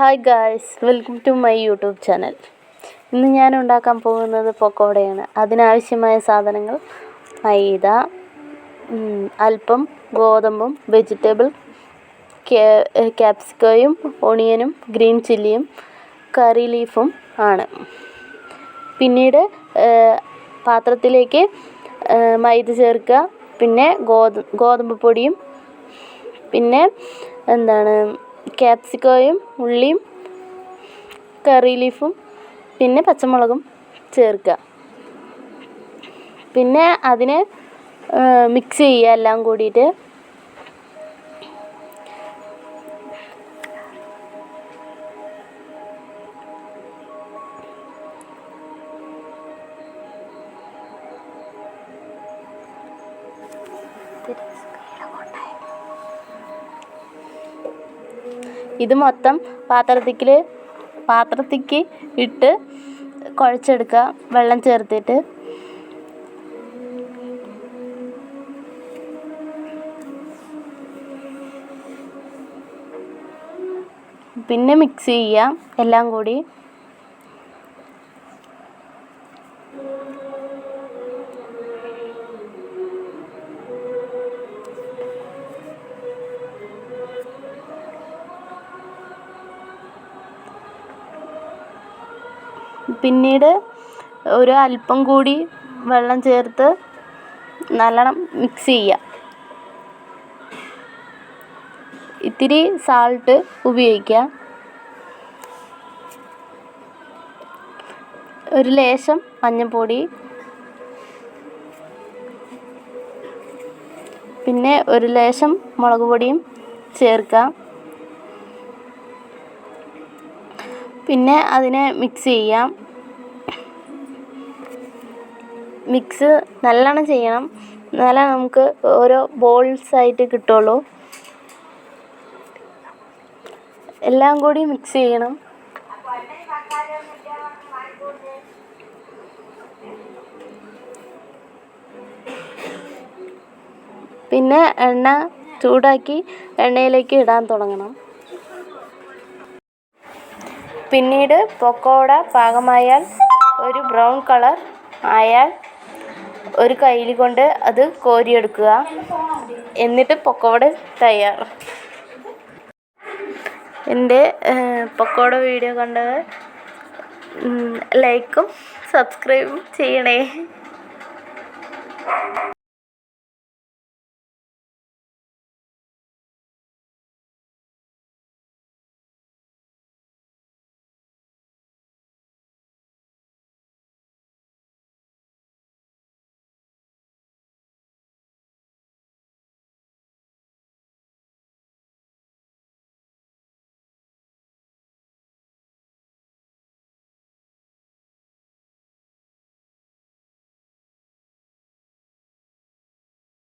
Hi guys welcome to my YouTube channel ഇന്ന് ഞാൻ ഉണ്ടാക്കാൻ പോകുന്നത് പൊക്കോടയാണ് അതിനാവശ്യമായ സാധനങ്ങൾ മൈദ അല്പം ഗോതമ്പും വെജിറ്റബിൾ ക്യാപ്സിക്കോയും ഒണിയനും ഗ്രീൻ ചില്ലിയും കറി ലീഫും ആണ്. പിന്നീട് പാത്രത്തിലേക്ക് മൈദ ചേർക്കുക. പിന്നെ ഗോത ഗോതമ്പ് പൊടിയും പിന്നെ എന്താണ് ക്യാപ്സിക്കോയും ഉള്ളിയും കറി ലീഫും പിന്നെ പച്ചമുളകും ചേർക്കുക. പിന്നെ അതിനെ മിക്സ് ചെയ്യുക എല്ലാം കൂടിയിട്ട്. ഇത് മൊത്തം പാത്രത്തിൽ പാത്രത്തിക്ക് ഇട്ട് കുഴച്ചെടുക്കുക. വെള്ളം ചേർത്തിട്ട്. പിന്നെ മിക്സ് ചെയ്യുക. എല്ലാം കൂടി പിന്നീട് ഒരു അല്പം കൂടി വെള്ളം ചേർത്ത് നല്ലോണം മിക്സ് ചെയ്യുക. ഇത്തിരി സാൾട്ട് ഉപയോഗിക്കുക. ഒരു ലേശം മഞ്ഞൾപ്പൊടി. പിന്നെ ഒരു ലേശം മുളക് പൊടിയും ചേർക്കുക. പിന്നെ അതിനെ മിക്സ് ചെയ്യാം. മിക്സ് നല്ലോണം ചെയ്യണം. എന്നാലേ നമുക്ക് ഓരോ ബോൾസ് ആയിട്ട് കിട്ടുള്ളൂ. എല്ലാം കൂടി മിക്സ് ചെയ്യണം. പിന്നെ എണ്ണ ചൂടാക്കി എണ്ണയിലേക്ക് ഇടാൻ തുടങ്ങണം. പിന്നീട് പൊക്കോട പാകമായാൽ ഒരു ബ്രൗൺ കളർ ആയാൽ ഒരു കയ്യിൽ കൊണ്ട് അത് കോരിയെടുക്കുക. എന്നിട്ട് പൊക്കോട തയ്യാർ. എന്റെ പൊക്കോട വീഡിയോ കണ്ടത് ലൈക്കും സബ്സ്ക്രൈബും ചെയ്യണേ.